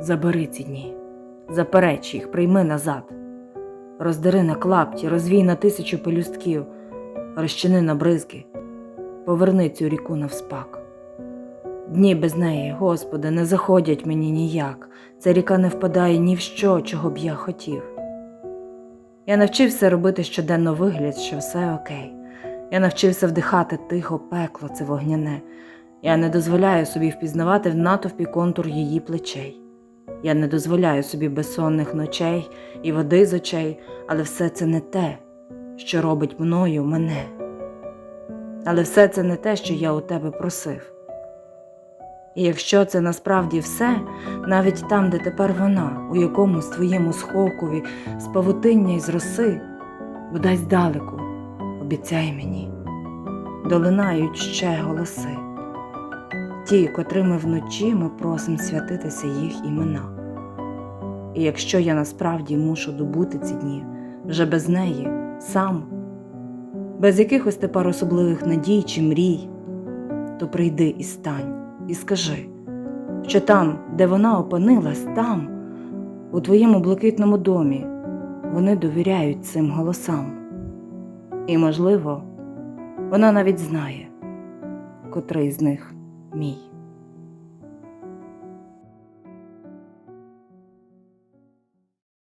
Забери ці дні, запереч їх, прийми назад. Роздери на клапті, розвій на тисячу пелюстків, розчини на бризки, поверни цю ріку навспак. Дні без неї, Господи, не заходять мені ніяк, ця ріка не впадає ні в що, чого б я хотів. Я навчився робити щоденно вигляд, що все окей. Я навчився вдихати тихо пекло, це вогняне. Я не дозволяю собі впізнавати в натовпі контур її плечей. Я не дозволяю собі безсонних ночей і води з очей, але все це не те, що робить мною мене. Але все це не те, що я у тебе просив. І якщо це насправді все, навіть там, де тепер вона, у якомусь твоєму сховкові з павутиння й з роси, бодай здалеку, обіцяй мені, долинають ще голоси, ті, котрими вночі ми просимо святитися їх імена. І якщо я насправді мушу добути ці дні вже без неї, сам, без якихось тепер особливих надій чи мрій, то прийди і стань, і скажи, що там, де вона опинилась, там, у твоєму блакитному домі, вони довіряють цим голосам. І, можливо, вона навіть знає, котрий з них мій.